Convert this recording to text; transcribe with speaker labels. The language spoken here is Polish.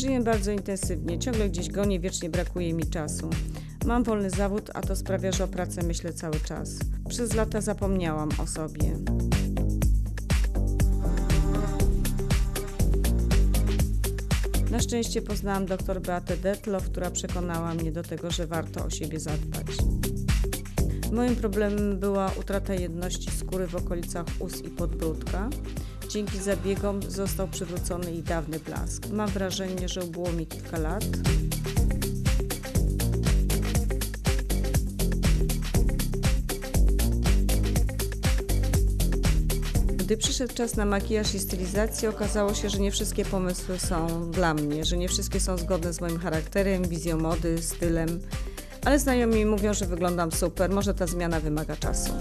Speaker 1: Żyję bardzo intensywnie, ciągle gdzieś gonię, wiecznie brakuje mi czasu. Mam wolny zawód, a to sprawia, że o pracy myślę cały czas. Przez lata zapomniałam o sobie. Na szczęście poznałam dr Beatę Detlow, która przekonała mnie do tego, że warto o siebie zadbać. Moim problemem była utrata jedności skóry w okolicach ust i podbródka. Dzięki zabiegom został przywrócony i dawny blask. Mam wrażenie, że było mi kilka lat. Gdy przyszedł czas na makijaż i stylizację, okazało się, że nie wszystkie pomysły są dla mnie, że nie wszystkie są zgodne z moim charakterem, wizją mody, stylem. Ale znajomi mówią, że wyglądam super, może ta zmiana wymaga czasu.